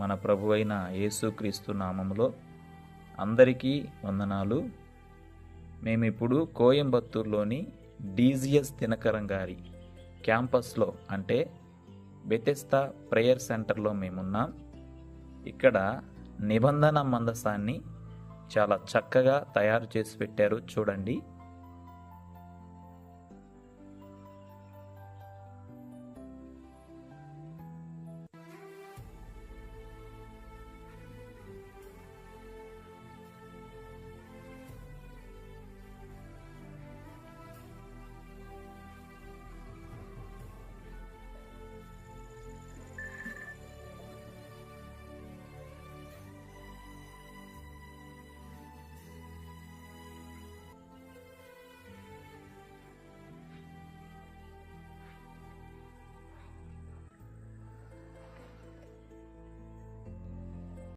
మన ప్రభు అయిన యేసుక్రీస్తు నామములో అందరికీ వందనాలు. మేమిప్పుడు కోయంబత్తూరులోని డీజిఎస్ దినకరం గారి క్యాంపస్లో అంటే బెతెస్తా ప్రేయర్ సెంటర్లో మేమున్నాం. ఇక్కడ నిబంధన మందసాన్ని చాలా చక్కగా తయారు చేసి పెట్టారు. చూడండి.